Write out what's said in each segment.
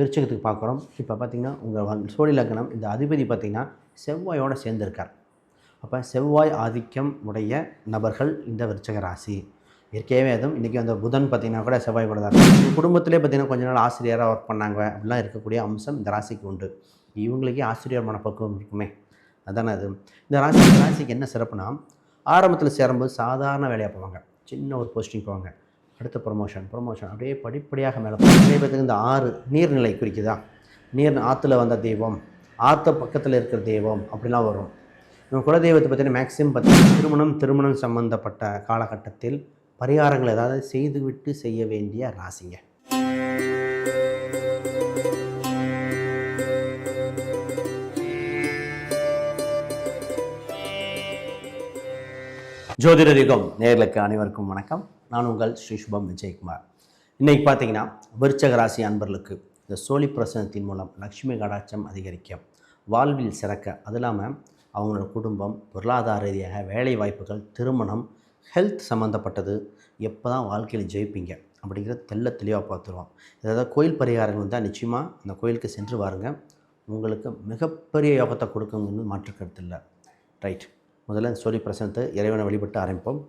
விருச்சகத்துக்கு பார்க்குறோம். இப்போ பார்த்தீங்கன்னா உங்கள் சோழி லக்னம் இந்த அதிபதி பார்த்திங்கன்னா செவ்வாயோடு சேர்ந்திருக்கார். அப்போ செவ்வாய் ஆதிக்கம் உடைய நபர்கள் இந்த விருச்சக ராசி. இயற்கையாகவே அதுவும் இன்றைக்கி அந்த புதன் பார்த்திங்கன்னா கூட செவ்வாய் கூட தான் இருக்கும் குடும்பத்திலே பார்த்திங்கன்னா கொஞ்ச நாள் ஆசிரியராக ஒர்க் பண்ணாங்க. அப்படிலாம் இருக்கக்கூடிய அம்சம் இந்த ராசிக்கு உண்டு. இவங்களுக்கே ஆசிரியர் மனப்பக்குவம் இருக்குமே. அதானே அது. இந்த ராசி ராசிக்கு என்ன சிறப்புனா ஆரம்பத்தில் சேரும்போது சாதாரண வேலையாக போவாங்க. சின்ன ஒரு போஸ்டிங் போவாங்க. அடுத்த ப்ரொமோஷன் ப்ரொமோஷன் அப்படியே படிப்படியாக மேலே சமீபத்துக்கு இந்த ஆறு நீர்நிலை குறிக்குதா? நீர் ஆற்றுல வந்த தெய்வம் ஆற்ற பக்கத்தில் இருக்கிற தெய்வம் அப்படிலாம் வரும். இவங்க குலதெய்வத்தை பார்த்தீங்கன்னா மேக்ஸிமம் பார்த்தீங்கன்னா திருமணம் திருமணம் சம்பந்தப்பட்ட காலகட்டத்தில் பரிகாரங்கள் ஏதாவது செய்துவிட்டு செய்ய வேண்டிய ராசிங்க. ஜோதிடர் யுகம் நேர்களுக்கு அனைவருக்கும் வணக்கம். நான் உங்கள் ஸ்ரீ சுபம் விஜயகுமார். இன்னைக்கு பார்த்தீங்கன்னா விருச்சக ராசி அன்பர்களுக்கு இந்த சோழி பிரசனத்தின் மூலம் லக்ஷ்மி கடாட்சம் அதிகரிக்கும். வாழ்வில் சிறக்க அது இல்லாமல் அவங்களோட குடும்பம் பொருளாதார ரீதியாக வேலை வாய்ப்புகள் திருமணம் ஹெல்த் சம்மந்தப்பட்டது எப்போ தான் வாழ்க்கையில் ஜெயிப்பீங்க அப்படிங்கிறத தெள்ள தெளிவாக பார்த்துருவோம். ஏதாவது கோயில் பரிகாரங்கள் வந்தால் நிச்சயமாக அந்த கோயிலுக்கு சென்று வாருங்க. உங்களுக்கு மிகப்பெரிய யோகத்தை கொடுக்குங்கிறது மாற்று கருத்து இல்லை. ரைட் முதல்ல சோழி பிரசனத்தை இறைவனை வழிபட்டு ஆரம்பிப்போம்.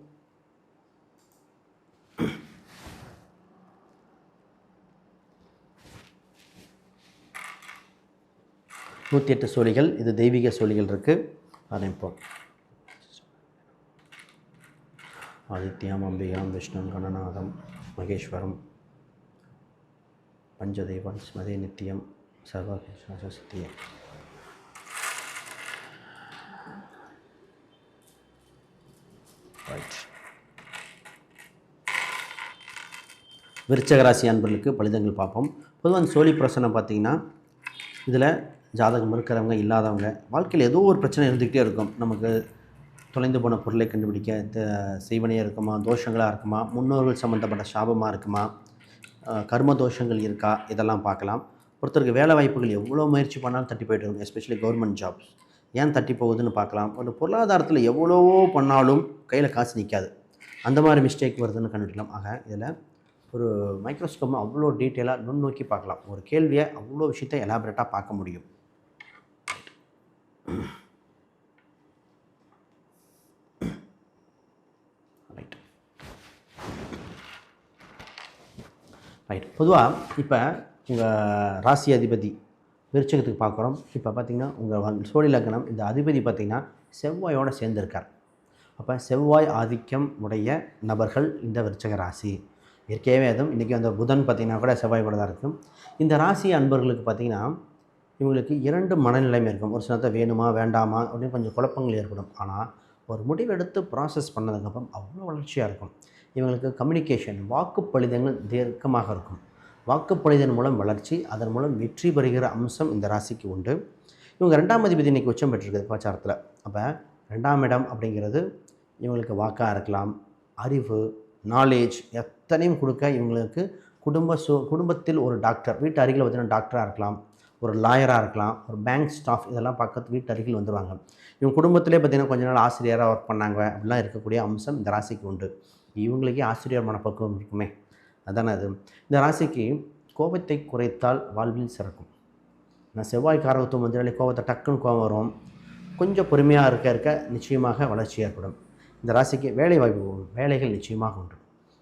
நூற்றி எட்டு சோழிகள் இது தெய்வீக சோழிகள் இருக்குது ஆரம்பிப்போம் ஆதித்யாம் அம்பிகாம் விஷ்ணு கணநாதம் மகேஸ்வரம் பஞ்சதெய்வம் ஸ்மதி நித்தியம் சர்வசித்தியம் ரைட் அன்பர்களுக்கு பலிதங்கள் பார்ப்போம். பொதுவாக சோழி பிரசனம் பார்த்திங்கன்னா இதில் ஜாதகம் இருக்கிறவங்க இல்லாதவங்க வாழ்க்கையில் ஏதோ ஒரு பிரச்சனை இருந்துக்கிட்டே இருக்கும். நமக்கு தொலைந்து போன பொருளை கண்டுபிடிக்க த- செய்வனையாக இருக்குமா தோஷங்களாக இருக்குமா முன்னோர்கள் சம்மந்தப்பட்ட சாபமாக இருக்குமா கர்ம தோஷங்கள் இருக்கா இதெல்லாம் பார்க்கலாம். ஒருத்தருக்கு வேலை வாய்ப்புகள் எவ்வளோ முயற்சி பண்ணாலும் தட்டி போயிட்டு இருக்கும் எஸ்பெஷலி கவர்மெண்ட் ஜாப்ஸ் ஏன் தட்டி போகுதுன்னு பார்க்கலாம். ஒரு பொருளாதாரத்தில் எவ்வளவோ பண்ணாலும் கையில் காசு நிற்காது அந்த மாதிரி மிஸ்டேக் வருதுன்னு கண்டுபிடிக்கலாம் ஆக இதில் ஒரு மைக்ரோஸ்கோப் அவ்வளோ டீட்டெயிலாக நுண்ணோக்கி பார்க்கலாம். ஒரு கேள்வியை அவ்வளோ விஷயத்தை எலாபரேட்டாக பார்க்க முடியும். ரைட் ரைட் பொதுவாக இப்போ உங்கள் ராசி அதிபதி விருச்சகத்துக்கு பார்க்குறோம். இப்போ பார்த்தீங்கன்னா உங்கள் சோழி லக்னம் இந்த அதிபதி பார்த்திங்கன்னா செவ்வாயோடு சேர்ந்துருக்கார். அப்போ செவ்வாய் ஆதிக்கம் உடைய நபர்கள் இந்த விருச்சக ராசி. இயற்கையாகவே அதுவும் இன்றைக்கி அந்த புதன் பார்த்திங்கன்னா கூட செவ்வாய் கூட தான் இருக்கும். இந்த ராசி அன்பர்களுக்கு பார்த்திங்கன்னா இவங்களுக்கு இரண்டு மனநிலைமை இருக்கும். ஒரு சிலத்தை வேணுமா வேண்டாமா அப்படின்னு கொஞ்சம் குழப்பங்கள் ஏற்படும். ஆனால் ஒரு முடிவெடுத்து ப்ராசஸ் பண்ணதுக்கப்புறம் அவ்வளோ வளர்ச்சியாக இருக்கும். இவங்களுக்கு கம்யூனிகேஷன் வாக்குப்பளிதங்கள் தீர்க்கமாக இருக்கும். வாக்குப்பளிதன் மூலம் வளர்ச்சி அதன் மூலம் வெற்றி பெறுகிற அம்சம் இந்த ராசிக்கு உண்டு. இவங்க ரெண்டாம் அதிபதி இன்றைக்கி உச்சம் பெற்றிருக்குது பிரச்சாரத்தில் அப்போ ரெண்டாம் இடம் அப்படிங்கிறது இவங்களுக்கு வாக்காக இருக்கலாம். அறிவு நாலேஜ் எத்தனையும் கொடுக்க இவங்களுக்கு குடும்ப சு குடும்பத்தில் ஒரு டாக்டர் வீட்டு அருகில் பார்த்தீங்கன்னா டாக்டராக இருக்கலாம். ஒரு லாயராக இருக்கலாம் ஒரு பேங்க் ஸ்டாஃப் இதெல்லாம் பக்கத்து வீட்டு அருகில் வந்துடுவாங்க இவங்க குடும்பத்திலே பார்த்தீங்கன்னா கொஞ்ச நாள் ஆசிரியராக ஒர்க் பண்ணாங்க. அப்படிலாம் இருக்கக்கூடிய அம்சம் இந்த ராசிக்கு உண்டு. இவங்களுக்கே ஆசிரியர் மனப்பக்குவம் இருக்குமே. அதானே அது? இந்த ராசிக்கு கோபத்தை குறைத்தால் வாழ்வில் சிறக்கும். நான் செவ்வாய் காரகத்துவம் வந்தாலே கோபத்தை டக்குன்னு கோபம் வரும். கொஞ்சம் பொறுமையாக இருக்க இருக்க நிச்சயமாக வளர்ச்சி ஏற்படும். இந்த ராசிக்கு வேலை வாய்ப்பு வேலைகள் நிச்சயமாக உண்டு.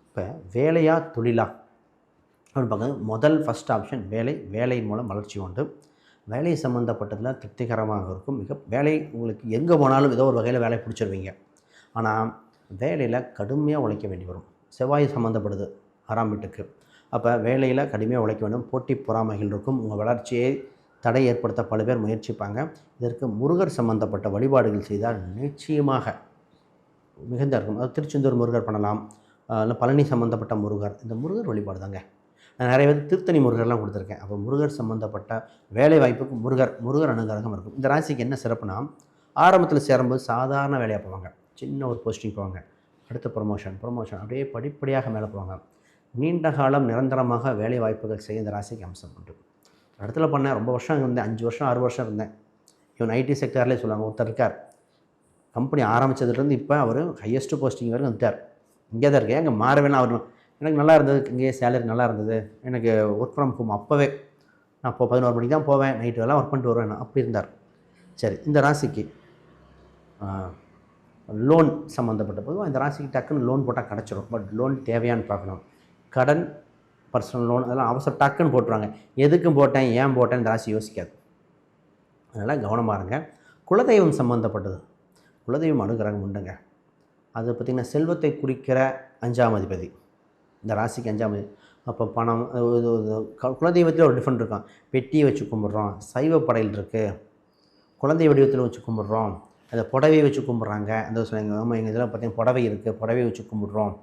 இப்போ வேலையாக தொழிலாக அப்படின்னு பார்க்க முதல் ஃபஸ்ட் ஆப்ஷன் வேலை வேலை மூலம் வளர்ச்சி உண்டு. வேலை சம்மந்தப்பட்டதில் திருப்திகரமாக இருக்கும். மிக வேலை உங்களுக்கு எங்கே போனாலும் ஏதோ ஒரு வகையில் வேலை பிடிச்சிருவீங்க. ஆனால் வேலையில் கடுமையாக உழைக்க வேண்டி வரும். செவ்வாய் சம்மந்தப்படுது ஆறாம் வீட்டுக்கு. அப்போ வேலையில் கடுமையாக உழைக்க வேண்டும். போட்டி பொறாமைகள் இருக்கும். உங்கள் வளர்ச்சியை தடை ஏற்படுத்த பல பேர் முயற்சிப்பாங்க. இதற்கு முருகர் சம்பந்தப்பட்ட வழிபாடுகள் செய்தால் நிச்சயமாக மிகுந்த இருக்கும். அது திருச்செந்தூர் முருகர் பண்ணலாம். இல்லை பழனி சம்மந்தப்பட்ட முருகர். இந்த முருகர் வழிபாடு தாங்க நிறைய பேர் திருத்தணி முருகர்லாம் கொடுத்துருக்கேன். அப்போ முருகர் சம்மந்தப்பட்ட வேலை வாய்ப்புக்கு முருகர் முருகர் அனுகிரகம் இருக்கும். இந்த ராசிக்கு என்ன சிறப்புனா ஆரம்பத்தில் சேரும்போது சாதாரண வேலையாக போவாங்க. சின்ன ஒரு போஸ்டிங் போவாங்க. அடுத்த ப்ரொமோஷன் ப்ரொமோஷன் அப்படியே படிப்படியாக மேலே போவாங்க. நீண்ட காலம் நிரந்தரமாக வேலை வாய்ப்புகள் செய்ய இந்த ராசிக்கு அம்சம் உண்டு. இடத்துல பண்ணேன் ரொம்ப வருஷம் இருந்தேன். அஞ்சு வருஷம் ஆறு வருஷம் இருந்தேன். இவன் ஐடி செக்டர்லேயே சொல்லுவாங்க ஒருத்தர் இருக்கார். கம்பெனி ஆரம்பித்ததுலேருந்து இப்போ அவர் ஹையஸ்ட் போஸ்டிங் வரைக்கும் வந்துட்டார். இங்கே தான் இருக்கேன் எங்கே மாறவேலாம் அவர் எனக்கு நல்லா இருந்தது. இங்கேயே சேலரி நல்லா இருந்தது. எனக்கு ஒர்க் ஃப்ரம் ஹோம் அப்போவே. நான் இப்போ பதினோரு மணிக்கு தான் போவேன். நைட்டு எல்லாம் ஒர்க் பண்ணிட்டு வருவேன். அப்படி இருந்தார். சரி இந்த ராசிக்கு லோன் சம்மந்தப்பட்ட பொதுவாக இந்த ராசிக்கு டக்குன்னு லோன் போட்டால் கிடச்சிரும். பட் லோன் தேவையான்னு பார்க்கணும். கடன் பர்சனல் லோன் அதெல்லாம் அவசரம் டக்குன்னு போட்டுருவாங்க. எதுக்கும் போட்டேன்? ஏன் போட்டேன் இந்த ராசி யோசிக்காது. அதனால் கவனமாக இருங்க. குலதெய்வம் சம்மந்தப்பட்டது குலதெய்வம் அனுகிரகம் உண்டுங்க. அது பார்த்திங்கன்னா செல்வத்தை குறிக்கிற அஞ்சாம் அதிபதி. இந்த ராசிக்கு அஞ்சாம் அப்போ பணம் இது- குலதெய்வத்தில் ஒரு டிஃப்ரெண்ட் இருக்கும். பெட்டியை வச்சு கும்பிட்றோம் சைவ படையல் இருக்குது குழந்தை வடிவத்தில் வச்சு கும்பிட்றோம். அதை புடவையை வச்சு கும்பிட்றாங்க. அந்த சொன்னாங்க ஆமாம் எங்கள் இதில் பார்த்தீங்கன்னா புடவை இருக்குது புடவையை வச்சு கும்பிட்றோம்.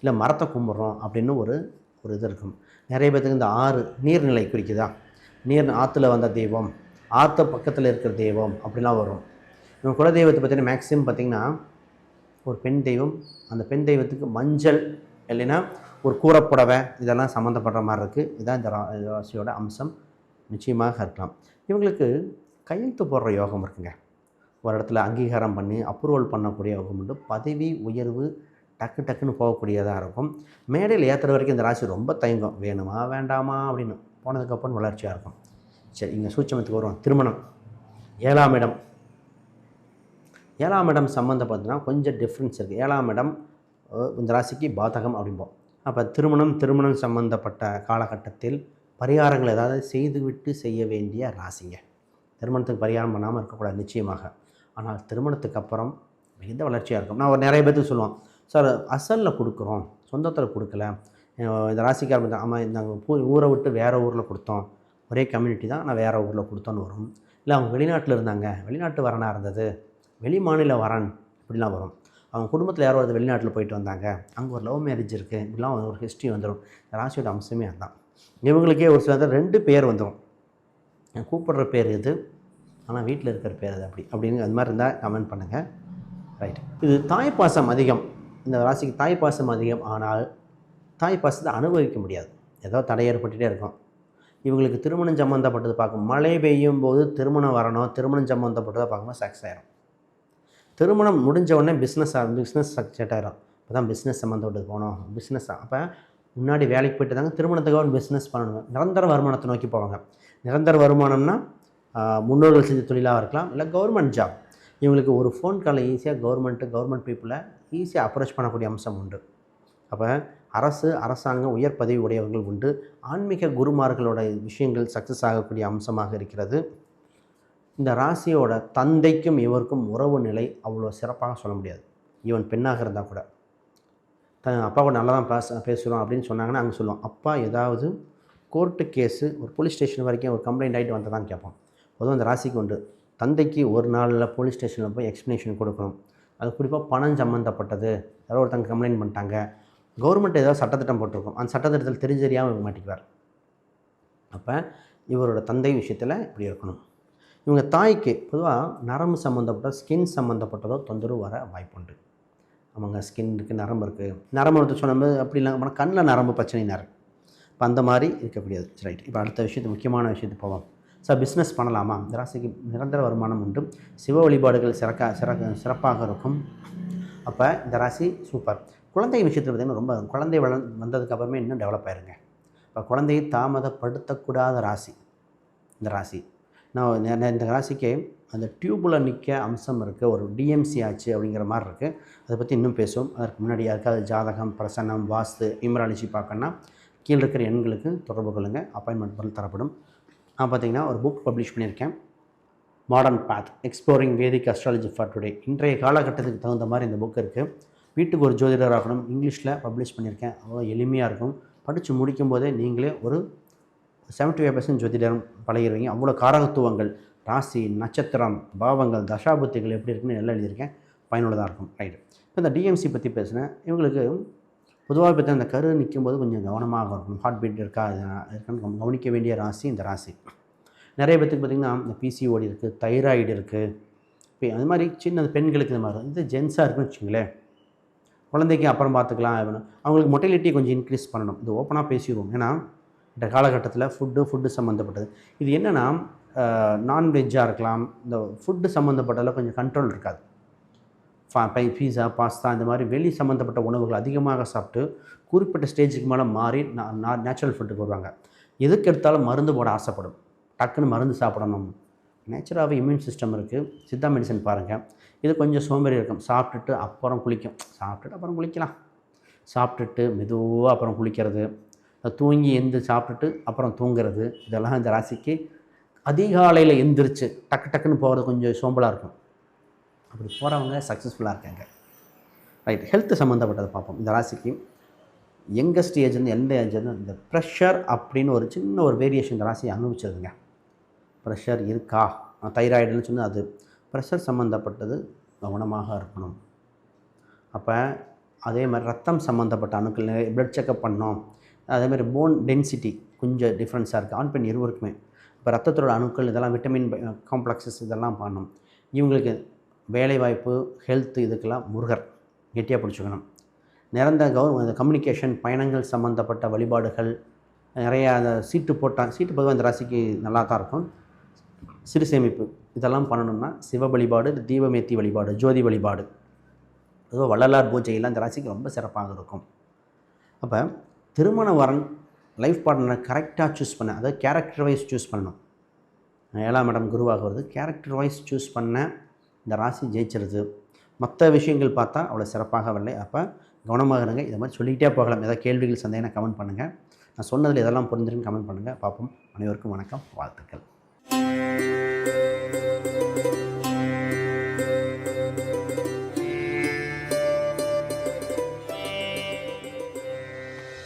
இல்லை மரத்தை கும்பிட்றோம் அப்படின்னு ஒரு ஒரு இது இருக்கும். நிறைய பேர்த்துக்கு இந்த ஆறு நீர்நிலை குறிக்குதா? நீர் ஆற்றுல வந்த தெய்வம் ஆற்று பக்கத்தில் இருக்கிற தெய்வம் அப்படிலாம் வரும். இவங்க குலதெய்வத்தை பார்த்திங்கன்னா மேக்ஸிமம் பார்த்திங்கன்னா ஒரு பெண் தெய்வம் அந்த பெண் தெய்வத்துக்கு மஞ்சள் இல்லைன்னா ஒரு கூரப்புடவை இதெல்லாம் சம்மந்தப்படுற மாதிரி இருக்குது இதுதான் இந்த ராசியோட அம்சம். நிச்சயமாக இருக்கலாம் இவங்களுக்கு கையெழுத்து போடுற யோகம் இருக்குங்க. ஒரு இடத்துல அங்கீகாரம் பண்ணி அப்ரூவல் பண்ணக்கூடிய யோகம் உண்டு. பதவி உயர்வு டக்கு டக்குன்னு போகக்கூடியதாக இருக்கும். மேடையில் ஏற்றுற வரைக்கும் இந்த ராசி ரொம்ப தயங்கும். வேணுமா வேண்டாமா அப்படின்னு போனதுக்கப்புறம் வளர்ச்சியாக இருக்கும். சரி இங்கே சூட்சமத்துக்கு வருவோம். திருமணம். ஏழாம் இடம். ஏழாம் இடம் சம்மந்தப்பட்டதுன்னா கொஞ்சம் டிஃப்ரென்ஸ் இருக்குது ஏழாம் இடம் இந்த ராசிக்கு பாதகம் அப்படிம்போம். அப்போ திருமணம் திருமணம் சம்மந்தப்பட்ட காலகட்டத்தில் பரிகாரங்கள் ஏதாவது செய்துவிட்டு செய்ய வேண்டிய ராசிங்க. திருமணத்துக்கு பரிகாரம் பண்ணாமல் இருக்கக்கூடாது நிச்சயமாக. ஆனால் திருமணத்துக்கு அப்புறம் மிகுந்த வளர்ச்சியாக இருக்கும். நான் ஒரு நிறைய பேர்த்துக்கு சொல்லுவோம் சார் அசலில் கொடுக்குறோம் சொந்தத்தில் கொடுக்கல. இந்த ராசிக்காரங்க ஆமாம் நாங்கள் பூ ஊரை விட்டு வேறு ஊரில் கொடுத்தோம். ஒரே கம்யூனிட்டி தான் நான் வேறு ஊரில் கொடுத்தோன்னு வரும். இல்லை அவங்க வெளிநாட்டில் இருந்தாங்க வெளிநாட்டு வரனாக இருந்தது வெளி மாநில வரன் இப்படிலாம் வரும். அவங்க குடும்பத்தில் யாரோ ஒரு வெளிநாட்டில் போயிட்டு வந்தாங்க. அங்கே ஒரு லவ் மேரேஜ் இருக்குது இப்படிலாம் ஒரு ஹிஸ்ட்ரி வந்துடும் ராசியோட அம்சமே அதுதான் இவங்களுக்கே ஒரு சில ரெண்டு பேர் வந்துடும் நான் கூப்பிடுற பேர் இது ஆனால் வீட்டில் இருக்கிற பேர் அது அப்படி. அப்படின்னு அது மாதிரி இருந்தால் கமெண்ட் பண்ணுங்கள் ரைட் இது தாய் பாசம் அதிகம். இந்த ராசிக்கு தாய் பாசம் அதிகம். ஆனால் தாய் பாசத்தை அனுபவிக்க முடியாது. ஏதோ தடை ஏற்பட்டுகிட்டே இருக்கும். இவங்களுக்கு திருமணம் சம்மந்தப்பட்டது பார்க்கும். மழை பெய்யும் போது திருமணம் வரணும். திருமணம் சம்மந்தப்பட்டதை பார்க்கும்போது சக்ஸஸ் ஆயிரும். திருமணம் முடிஞ்ச உடனே பிஸ்னஸ் பிஸ்னஸ் செட் ஆகிடும் இப்போ தான் பிஸ்னஸ் சம்மந்தப்பட்டு போகணும் பிஸ்னஸ் அப்போ முன்னாடி வேலைக்கு போயிட்டு தாங்க திருமணத்துக்காக ஒரு பிஸ்னஸ் பண்ணணும். நிரந்தர வருமானத்தை நோக்கி போவாங்க. நிரந்தர வருமானம்னா முன்னோர்கள் செஞ்ச தொழிலாக இருக்கலாம் இல்லை கவர்மெண்ட் ஜாப் இவங்களுக்கு ஒரு ஃபோன் காலில் ஈஸியாக கவர்மெண்ட்டு கவர்மெண்ட் பீப்புளை ஈஸியாக அப்ரோச் பண்ணக்கூடிய அம்சம் உண்டு. அப்போ அரசு அரசாங்கம் உயர் பதவி உடையவர்கள் உண்டு. ஆன்மீக குருமார்களோட விஷயங்கள் சக்ஸஸ் ஆகக்கூடிய அம்சமாக இருக்கிறது. இந்த ராசியோட தந்தைக்கும் இவருக்கும் உறவு நிலை அவ்வளோ சிறப்பாக சொல்ல முடியாது. ஈவன் பெண்ணாக இருந்தால் கூட. த அப்பா கூட நல்லா தான் பேச பேசுகிறோம் அப்படின்னு சொன்னாங்கன்னா அங்கே சொல்லுவோம் அப்பா ஏதாவது கோர்ட்டு கேஸு ஒரு போலீஸ் ஸ்டேஷன் வரைக்கும் ஒரு கம்ப்ளைண்ட் ஆகிட்டு வந்ததான் கேட்போம் பொதுவாக அந்த ராசிக்கு உண்டு. தந்தைக்கு ஒரு நாளில் போலீஸ் ஸ்டேஷனில் போய் எக்ஸ்ப்ளனேஷன் கொடுக்கணும். அது குறிப்பாக பணம் சம்மந்தப்பட்டது யாரோ ஒருத்தங்க கம்ப்ளைண்ட் பண்ணிட்டாங்க. கவர்மெண்ட் ஏதாவது சட்டத்திட்டம் போட்டிருக்கும். அந்த சட்டத்திட்டத்தில் தெரிஞ்சறியாமல் மாட்டிக்குவார். அப்போ இவரோட தந்தை விஷயத்தில் இப்படி இருக்கணும். இவங்க தாய்க்கு பொதுவாக நரம்பு சம்மந்தப்பட்ட ஸ்கின் சம்மந்தப்பட்டதோ தொந்தரவு வர வாய்ப்புண்டு. ஆமாங்க ஸ்கின் இருக்குது நரம்பு இருக்குது நரம்பு எடுத்து சொன்னது அப்படி இல்லாமல் கண்ணில் நரம்பு பிரச்சனைனார். இப்போ அந்த மாதிரி இருக்கக்கூடியது. ரைட் இப்போ அடுத்த விஷயத்து முக்கியமான விஷயத்துக்கு போவோம். சார் பிஸ்னஸ் பண்ணலாமா? இந்த ராசிக்கு நிரந்தர வருமானம் உண்டு. சிவ வழிபாடுகள் சிறக்க சிறக்க சிறப்பாக இருக்கும். அப்போ இந்த ராசி சூப்பர் குழந்தை விஷயத்தில் பார்த்திங்கன்னா ரொம்ப குழந்தை வள வந்ததுக்கப்புறமே இன்னும் டெவலப் ஆயிருங்க. இப்போ குழந்தையை தாமதப்படுத்தக்கூடாத ராசி. இந்த ராசி. நான் இந்த ராசிக்கு அந்த டியூப்பில் நிற்க அம்சம் இருக்குது ஒரு டிஎம்சி ஆச்சு அப்படிங்கிற மாதிரி இருக்குது அதை பற்றி இன்னும் பேசுவோம். அதற்கு முன்னாடி யாருக்காவது ஜாதகம் பிரசன்னம் வாஸ்து நியூமராலஜி பார்க்கணுன்னா கீழே இருக்கிற எண்களுக்கு தொடர்பு கொள்ளுங்கள் அப்பாயின்மெண்ட் பண்ணி தரப்படும். நான் பார்த்தீங்கன்னா ஒரு புக் பப்ளிஷ் பண்ணியிருக்கேன். Modern path exploring Vedic astrology for today இன்றைய காலகட்டத்துக்கு தகுந்த மாதிரி இந்த புக் இருக்குது வீட்டுக்கு ஒரு ஜோதிடர் ஆகணும். இங்கிலீஷில் பப்ளிஷ் பண்ணியிருக்கேன். அவ்வளோ எளிமையாக இருக்கும். படித்து முடிக்கும் போதே நீங்களே ஒரு செவன்ட்டி ஃபைவ் பர்சன்ட் ஜோதிடம் பழகிறவங்க அவ்வளோ காரகத்துவங்கள் ராசி நட்சத்திரம் பாவங்கள் தசாபுத்திகள் எப்படி இருக்குன்னு எல்லாம் எழுதியிருக்கேன். பயனுள்ளதாக இருக்கும். ரைட் இப்போ இந்த டிஎம்சி பற்றி பேசினேன் இவங்களுக்கு பொதுவாக பற்றி அந்த கரு நிற்கும்போது கொஞ்சம் கவனமாக இருக்கணும். ஹார்ட் பீட் இருக்கா இருக்கான்னு கவனிக்க வேண்டிய ராசி இந்த ராசி. நிறைய பேத்துக்கு பார்த்திங்கன்னா இந்த பிசிஓடி இருக்குது தைராய்டு இருக்குது இப்போ அது மாதிரி சின்ன பெண்களுக்கு இந்த மாதிரி இது ஜென்ஸாக இருக்குன்னு வச்சுங்களேன் குழந்தைக்கு அப்புறம் பார்த்துக்கலாம் அவங்களுக்கு மொட்டிலிட்டி கொஞ்சம் இன்க்ரீஸ் பண்ணணும். இது ஓப்பனாக பேசிடுவோம். ஏன்னா இந்த காலகட்டத்தில் ஃபுட்டு ஃபுட்டு சம்மந்தப்பட்டது. இது என்னென்னா நான்வெஜ்ஜாக இருக்கலாம் இந்த ஃபுட்டு சம்மந்தப்பட்டதில் கொஞ்சம் கண்ட்ரோல் இருக்காது. ஃபா பை பீஸா பாஸ்தா இந்த மாதிரி வெளி சம்மந்தப்பட்ட உணவுகள் அதிகமாக சாப்பிட்டு குறிப்பிட்ட ஸ்டேஜுக்கு மேலே மாறி நான் நேச்சுரல் ஃபுட்டுக்கு வருவாங்க. எதுக்கு எடுத்தாலும் மருந்து போட ஆசைப்படும். டக்குன்னு மருந்து சாப்பிடணும். நேச்சுராகவே இம்யூன் சிஸ்டம் இருக்குது சித்தா மெடிசன் பாருங்கள் இது கொஞ்சம் சோம்பேறி இருக்கும். சாப்பிட்டுட்டு அப்புறம் குளிக்கும். சாப்பிட்டுட்டு அப்புறம் குளிக்கலாம். சாப்பிட்டுட்டு மெதுவாக அப்புறம் குளிக்கிறது. தூங்கி எந்து சாப்பிட்டுட்டு அப்புறம் தூங்குறது இதெல்லாம் இந்த ராசிக்கு அதிகாலையில் எந்திரிச்சு டக்கு டக்குன்னு போகிறது கொஞ்சம் சோம்பலாக இருக்கும். அப்படி போகிறவங்க சக்ஸஸ்ஃபுல்லாக இருக்காங்க. ரைட் ஹெல்த் சம்மந்தப்பட்டதை பார்ப்போம். இந்த ராசிக்கு யங்கஸ்ட் ஏஜ்லேருந்து எந்த ஏஜ்லேருந்து இந்த ப்ரெஷர் அப்படின்னு ஒரு சின்ன ஒரு வேரியேஷன் இந்த ராசியை அனுபவிச்சதுங்க. ப்ரெஷர் இருக்கா? தைராய்டுன்னு சொன்னால் அது ப்ரெஷர் சம்மந்தப்பட்டது கவனமாக இருக்கணும். அப்போ அதே மாதிரி ரத்தம் சம்மந்தப்பட்ட அணுக்கள் ப்ளட் பிளட் செக்கப் பண்ணோம். அதேமாதிரி போன் டென்சிட்டி கொஞ்சம் டிஃப்ரென்ஸாக இருக்குது ஆண் பெண் இருவருக்குமே. இப்போ ரத்தத்தோட அணுக்கள் இதெல்லாம் விட்டமின் காம்ப்ளெக்ஸஸ் இதெல்லாம் பண்ணணும் இவங்களுக்கு வேலைவாய்ப்பு ஹெல்த்து இதுக்கெல்லாம் முருகர். கெட்டியாக பிடிச்சிக்கணும். நிறந்த கௌரவம் இந்த கம்யூனிகேஷன் பயணங்கள் சம்மந்தப்பட்ட வழிபாடுகள் நிறையா அந்த சீட்டு போட்டால் சீட்டு பொதுவாக இந்த ராசிக்கு நல்லா தான் இருக்கும். சிறு சேமிப்பு இதெல்லாம் பண்ணணும்னா சிவ வழிபாடு தீபமேத்தி வழிபாடு ஜோதி வழிபாடு. அதுவும் வள்ளலார் பூஜையெல்லாம் இந்த ராசிக்கு ரொம்ப சிறப்பாக இருக்கும். அப்போ திருமண வரன் லைஃப் பார்ட்னரை கரெக்டாக சூஸ் பண்ண அதாவது கேரக்டர் வைஸ் சூஸ் பண்ணணும். ஏழாம் இடம் குருவாக வருது. கேரக்டர் வைஸ் சூஸ் பண்ண இந்த ராசி ஜெயிச்சிருது. மற்ற விஷயங்கள் பார்த்தா அவ்வளோ சிறப்பாக வரலை. அப்போ கவனமாக இருங்க. இதை மாதிரி சொல்லிக்கிட்டே போகலாம். ஏதாவது கேள்விகள் சந்தேகம் கமெண்ட் பண்ணுங்கள் நான் சொன்னதில் இதெல்லாம் புரிஞ்சிருக்குன்னு கமெண்ட் பண்ணுங்கள் பார்ப்போம். அனைவருக்கும் வணக்கம். வாழ்த்துக்கள்.